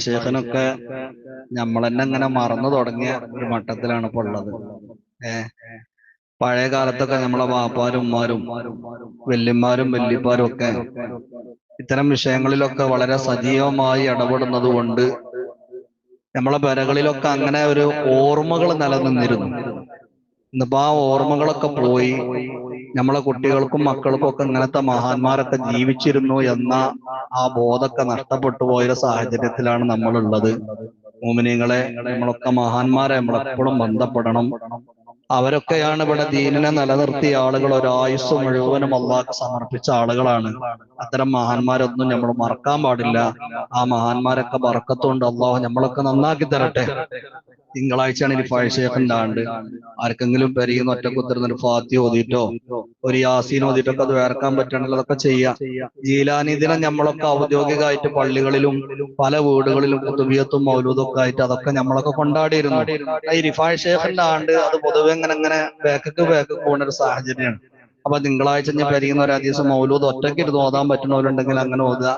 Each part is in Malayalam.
ഷേഖിനൊക്കെ നമ്മൾ തന്നെ ഇങ്ങനെ മറന്നു തുടങ്ങിയ ഒരു മട്ടത്തിലാണ് ഇപ്പൊ ഉള്ളത്. ഏ? പഴയ കാലത്തൊക്കെ നമ്മളെ വാപ്പാരും ഉമ്മാരും വല്യന്മാരും വല്യപ്പാരും ഒക്കെ ഇത്തരം വിഷയങ്ങളിലൊക്കെ വളരെ സജീവമായി ഇടപെടുന്നത് കൊണ്ട് നമ്മളെ പെരകളിലൊക്കെ അങ്ങനെ ഒരു ഓർമ്മകൾ നിലനിന്നിരുന്നു. ഇന്നിപ്പോ ആ ഓർമ്മകളൊക്കെ പോയി നമ്മളെ കുട്ടികൾക്കും മക്കൾക്കും ഒക്കെ ഇങ്ങനത്തെ മഹാന്മാരൊക്കെ ജീവിച്ചിരുന്നു എന്ന ആ ബോധമൊക്കെ നഷ്ടപ്പെട്ടു പോയ സാഹചര്യത്തിലാണ് നമ്മളുള്ളത്. മോമിനിങ്ങളെ നമ്മളൊക്കെ മഹാന്മാരെ നമ്മളെപ്പോഴും ബന്ധപ്പെടണം. അവരൊക്കെയാണ് ഇവിടെ ദീനിനെ നിലനിർത്തിയ ആളുകൾ. ഒരായുസ് മുഴുവനും അള്ളാഹ് സമർപ്പിച്ച ആളുകളാണ്. അത്തരം മഹാന്മാരൊന്നും നമ്മൾ മറക്കാൻ പാടില്ല. ആ മഹാന്മാരൊക്കെ ബറക്കത്തുകൊണ്ട് അള്ളാഹു നമ്മളൊക്കെ നന്നാക്കി തരട്ടെ. തിങ്കളാഴ്ചയാണ് ഇനി ആണ്ട് ആർക്കെങ്കിലും പെരിയുന്ന ഒറ്റക്കുത്തിരുന്ന ഒരു ഫാത്തി ഓതിട്ടോ ഒരു യാസീൻ ഓതിട്ടോ ഒക്കെ അത് വേർക്കാൻ പറ്റണല്ലോ അതൊക്കെ ചെയ്യാം. ജീലാനി ദിനം നമ്മളൊക്കെ ഔദ്യോഗികമായിട്ട് പള്ളികളിലും പല വീടുകളിലും കുത്തുബിയത്തും മൗലൂദും ഒക്കെ ആയിട്ട് അതൊക്കെ നമ്മളൊക്കെ കൊണ്ടാടിയിരുന്നു. ഈ റിഫായ് ഷേഖിന്റെ അത് പൊതുവെ ഇങ്ങനെ ഇങ്ങനെ ബേക്കക്ക് ബേക്ക് പോകുന്ന ഒരു സാഹചര്യമാണ്. അപ്പൊ തിങ്കളാഴ്ച ഞാൻ പെരിയുന്ന ഒരു ദിവസം മൗലൂദ് ഒറ്റയ്ക്ക് ഇരുന്ന് ഓതാൻ പറ്റുന്നവരുണ്ടെങ്കിൽ അങ്ങനെ ഓതുക.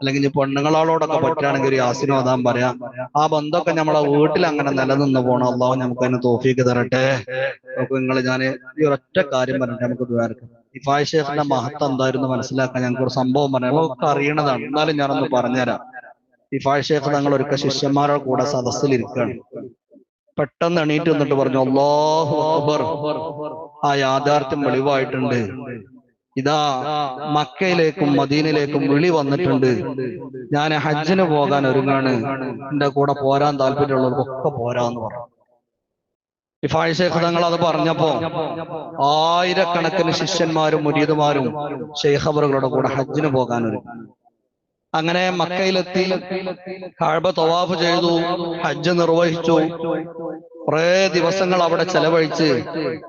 അല്ലെങ്കിൽ പെണ്ണുങ്ങളോടൊക്കെ പറ്റുകയാണെങ്കിൽ ഒരു യാസിനും അതാൻ പറയാം. ആ ബന്ധമൊക്കെ നമ്മളെ വീട്ടിൽ അങ്ങനെ നിലനിന്ന് പോകണം അള്ളാഹു നമുക്ക് അതിന് തോഫീക്ക് തരട്ടെ. നിങ്ങൾ ഞാൻ ഈ ഒറ്റ കാര്യം പറഞ്ഞിട്ട് നമുക്ക് ദ്വാരക്കാം ഇഫായ് ഷേഖിന്റെ മഹത്വം എന്തായിരുന്നു മനസ്സിലാക്കാൻ ഞങ്ങൾക്ക് ഒരു സംഭവം പറയാം നമുക്ക് അറിയണതാണ്. എന്നാലും ഞാനൊന്ന് പറഞ്ഞുതരാം. ഇഫായ് ഷേഖ് തങ്ങൾ ഒരിക്കൽ ശിഷ്യന്മാരുടെ കൂടെ സദസ്സിലിരിക്കുകയാണ് പെട്ടെന്ന് എണീറ്റ് വന്നിട്ട് പറഞ്ഞു അള്ളാഹു അക്ബർ. ആ യാഥാർത്ഥ്യം വെളിവായിട്ടുണ്ട്. ഇതാ മക്കയിലേക്കും മദീനയിലേക്കും വിളി വന്നിട്ടുണ്ട്. ഞാൻ ഹജ്ജിന് പോകാൻ ഒരുങ്ങാണ്. എന്റെ കൂടെ പോരാൻ താല്പര്യമുള്ളവർക്കൊക്കെ പോരാന്ന് പറഞ്ഞു. ഇഫായ് തങ്ങൾ അത് പറഞ്ഞപ്പോ ആയിരക്കണക്കിന് ശിഷ്യന്മാരും മുരീദുമാരും ഷെയ്ഖബറുകളുടെ കൂടെ ഹജ്ജിന് പോകാൻ ഒരുങ്ങി. അങ്ങനെ മക്കയിലെത്തി. കാഴ്ബ തവാഫ് ചെയ്തു. ഹജ്ജ് നിർവഹിച്ചു. കുറെ ദിവസങ്ങൾ അവിടെ ചെലവഴിച്ച്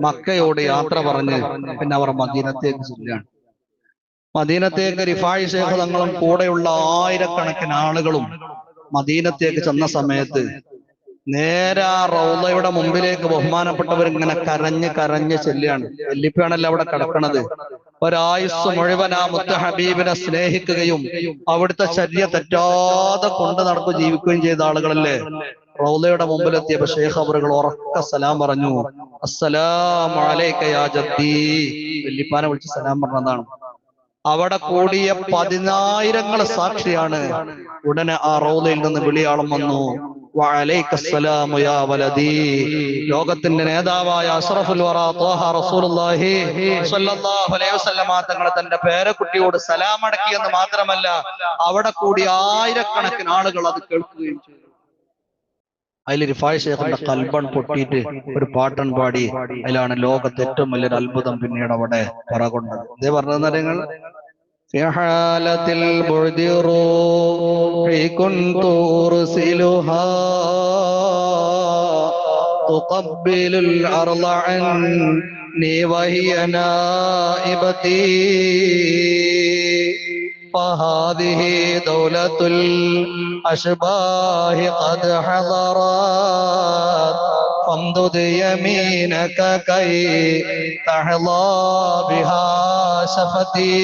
മക്കയോട് യാത്ര പറഞ്ഞ് പിന്നെ അവർ മദീനത്തേക്ക് ചെല്ലുകയാണ്. മദീനത്തേക്ക് റിഫായി ശേഖ തങ്ങളും കൂടെയുള്ള ആയിരക്കണക്കിന് ആളുകളും മദീനത്തേക്ക് ചെന്ന സമയത്ത് നേരെ ആ റൗലയുടെ മുമ്പിലേക്ക് ബഹുമാനപ്പെട്ടവർ ഇങ്ങനെ കരഞ്ഞ് കരഞ്ഞ് ചെല്ലുകയാണ്. വല്ലിപ്പയാണല്ലോ അവിടെ കിടക്കണത്? ഒരായുസ് മുഴുവൻ ആ മുത്ത ഹബീബിനെ സ്നേഹിക്കുകയും അവിടുത്തെ ചര്യ തെറ്റാതെ കൊണ്ടു നടക്കു ജീവിക്കുകയും ചെയ്ത ആളുകളല്ലേ? റൗലയുടെ മുമ്പിലെത്തിയപ്പോ ഷേഖ് അവറുകൾ ഉറക്ക സലാം പറഞ്ഞു. അസ്സലാം യാ ജദ്ദി. വല്ലിപ്പാനെ വിളിച്ച് സലാം പറഞ്ഞതാണ് അവിടെ കൂടിയ പതിനായിരങ്ങൾ സാക്ഷിയാണ്. ഉടനെ ആ റൗലയിൽ നിന്ന് വിളിയാളം വന്നു. ലോകത്തിന്റെ നേതാവായ അഷറഫുൽ തങ്ങളെ തന്റെ പേരക്കുട്ടിയോട് സലാം അടക്കി എന്ന് മാത്രമല്ല അവിടെ കൂടി ആയിരക്കണക്കിന് ആളുകൾ അത് കേൾക്കുകയും ചെയ്തു. അതിൽ റിഫായ് ഷേഖിന്റെ കൽബൺ പൊട്ടിയിട്ട് ഒരു പാട്ടൻ പാടി അതിലാണ് ലോകത്തെ ഏറ്റവും വലിയൊരു അത്ഭുതം പിന്നീട് അവിടെ പറകൊണ്ടത് ഇതേ പറഞ്ഞത് നിങ്ങൾ في حالة البعد روحي كنت أرسلها تقبل الأرض عني وهي نائبتي فهذه دولة الأشباه قد حضرت فامدد يمينك كي تحظى بها شفتي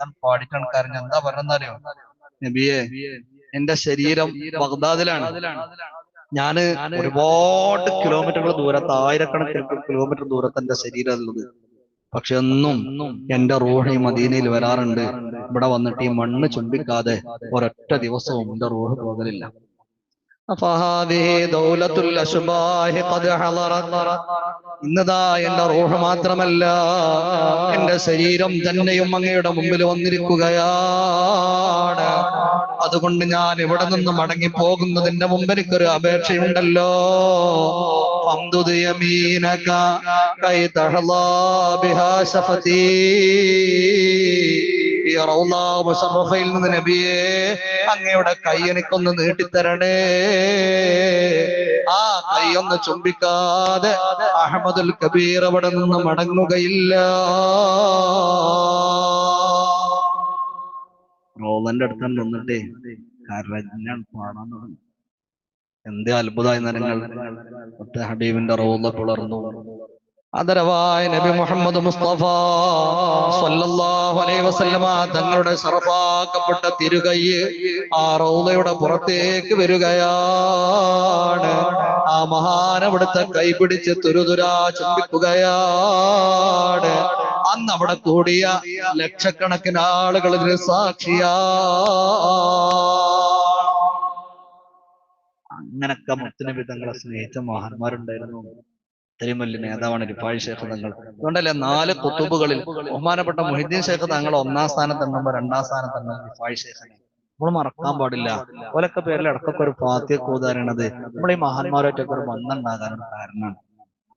ഞാൻ പാടിക്കാൻ കാരണം എന്താ പറഞ്ഞറിയോ നബിയെ എന്റെ ശരീരം ബഗ്ദാദിലാണ് ഞാന് ഒരുപാട് കിലോമീറ്ററുകൾ ദൂരത്ത് ആയിരക്കണക്കിന് കിലോമീറ്റർ ദൂരത്ത് എന്റെ ശരീരം ഉള്ളത് പക്ഷെ എന്നും എന്റെ റൂഹ് മദീനയിൽ വരാറുണ്ട്. ഇവിടെ വന്നിട്ട് ഈ മണ്ണ് ചുണ്ടിക്കാതെ ഒരൊറ്റ ദിവസവും എന്റെ റൂഹ് പോകലില്ല. ഇന്നതാ എന്റെ റൂഹ് മാത്രമല്ല. എന്റെ ശരീരം തന്നെയും അങ്ങയുടെ മുമ്പിൽ വന്നിരിക്കുകയാണ്. അതുകൊണ്ട് ഞാൻ ഇവിടെ നിന്ന് മടങ്ങി പോകുന്നതിന്റെ മുമ്പ് എനിക്കൊരു അപേക്ഷയുണ്ടല്ലോ. ഫംദുദ് يمينك കൈ تحظى ബിഹാ شفتي നിന്ന് നബിയെ അങ്ങയുടെ കൈ എനിക്കൊന്ന് നീട്ടിത്തരണേ. ആ കൈയൊന്ന് ചുംബിക്കാതെ അഹമ്മദുൽ കബീർ അവിടെ നിന്ന് മടങ്ങുകയില്ല. റോളന്റെ അടുത്ത് നിന്നിട്ടേ കരഞ്ഞാൻ പാടാൻ തുടങ്ങി. എന്തേ അത്ഭുതമായി നരങ്ങൾ ഹബീബിന്റെ റോള പിളർന്നു അതരവായ നബി മുഹമ്മദ് മുസ്തഫ സല്ലല്ലാഹു അലൈഹി വസല്ലമ തങ്ങളുടെ സർഫാക്കപ്പെട്ട തിരുകൈ ആ റൗളയുടെ പുറത്തേക്ക് വരികയാണ്. ആ മഹാനവിടുത്തെ കൈപിടിച്ച് തുരുതുരാ ചുംബിക്കുകയാണ്. അന്ന് അവിടെ കൂടിയ ലക്ഷക്കണക്കിന് ആളുകൾ സാക്ഷിയാ അങ്ങനൊക്കെ മുത്തുനബി തങ്ങളെ സ്നേഹിച്ച മഹാന്മാരുണ്ടായിരുന്നു. ഇത്രയും വലിയ നേതാവാണ് റിഫാഴി ശേഖ് തങ്ങൾ. അതുകൊണ്ടല്ലേ നാല് കുത്തുബുകളിൽ ബഹുമാനപ്പെട്ട മുഹിദ്ദീൻ ശേഖ് തങ്ങൾ ഒന്നാം സ്ഥാനത്ത് എണ്ണുമ്പോ രണ്ടാം സ്ഥാനത്ത് എണ്ണുമ്പോൾ റിഫാഴി ശേഖനെ നമ്മൾ മറക്കാൻ പാടില്ല. ഓലൊക്കെ പേരിൽ ഇടക്കൊക്കെ ഒരു ഫാത്തിയ കൂതാരണത് നമ്മൾ ഈ മഹാന്മാരായിട്ടൊക്കെ ഒരു ബന്ധം ഉണ്ടാകാനുള്ള കാരണമാണ്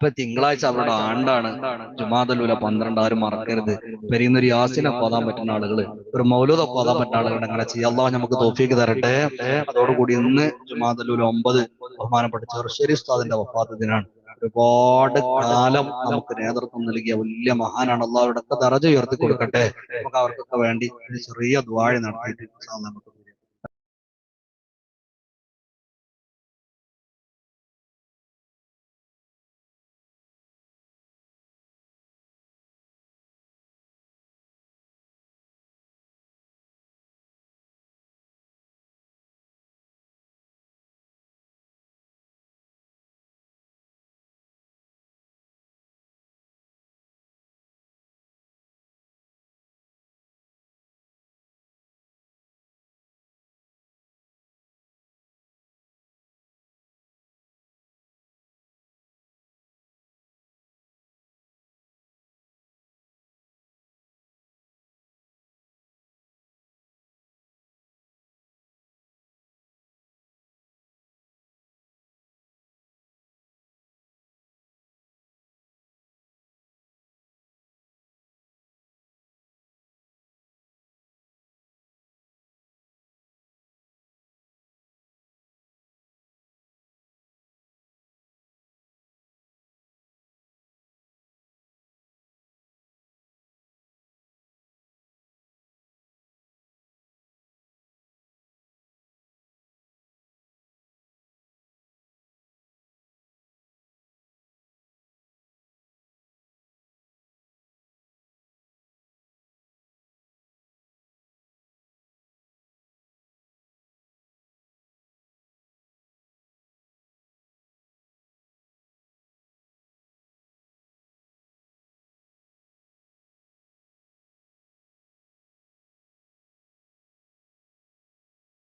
ഇപ്പൊ തിങ്കളാഴ്ച അവരുടെ ആണ്ടാണ്. ജുമാതലൂല പന്ത്രണ്ട് ആരും മറക്കരുത്. പെരിയുന്നൊരു യാസിനെ പോതാൻ പറ്റുന്ന ആളുകൾ ഒരു മൗലൂത പോകാൻ പറ്റുന്ന ആളുകൾ അങ്ങനെ ചെയ്യാം. നമുക്ക് തോഫിക്ക് തരട്ടെ. അതോടുകൂടി ഇന്ന് ജുമാതലൂല ഒമ്പത് ബഹുമാനപ്പെട്ട ചെറുശ്ശേരി ഉസ്താദിന്റെ വഫാത്ത് ദിനാണ്. ഒരുപാട് കാലം നമുക്ക് നേതൃത്വം നൽകിയ വലിയ മഹാനാണ് അള്ളാഹുടെ ഒക്കെ ദറജ ഉയർത്തി കൊടുക്കട്ടെ. നമുക്ക് അവർക്കൊക്കെ വേണ്ടി ചെറിയ ദ്വാഴ നടത്തിയിട്ട് നമുക്ക്